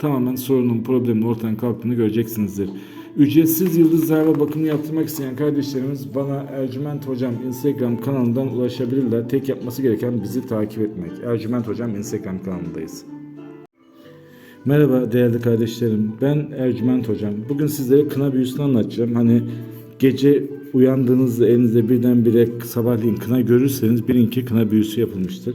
tamamen sorunun, problemin ortadan kalktığını göreceksinizdir. Ücretsiz yıldız zarfa bakımı yaptırmak isteyen kardeşlerimiz bana Ercüment Hocam Instagram kanalından ulaşabilirler. Tek yapması gereken bizi takip etmek. Ercüment Hocam Instagram kanalındayız. Merhaba değerli kardeşlerim. Ben Ercüment Hocam. Bugün sizlere kına büyüsünü anlatacağım. Hani gece uyandığınızda elinizde birdenbire sabahleyin kına görürseniz bilin ki kına büyüsü yapılmıştır.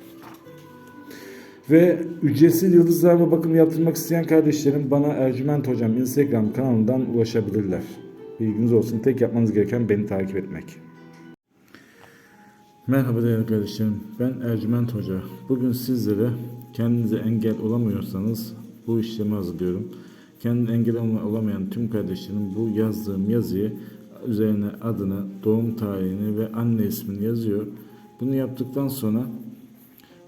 Ve ücretsiz yıldızlarla bakım yaptırmak isteyen kardeşlerim bana Ercüment Hocam Instagram kanalından ulaşabilirler. Bilginiz olsun. Tek yapmanız gereken beni takip etmek. Merhaba değerli kardeşlerim. Ben Ercüment Hoca. Bugün sizlere kendinize engel olamıyorsanız bu işlemi hazırlıyorum. Kendine engel olamayan tüm kardeşlerim bu yazdığım yazıyı üzerine adını, doğum tarihini ve anne ismini yazıyor. Bunu yaptıktan sonra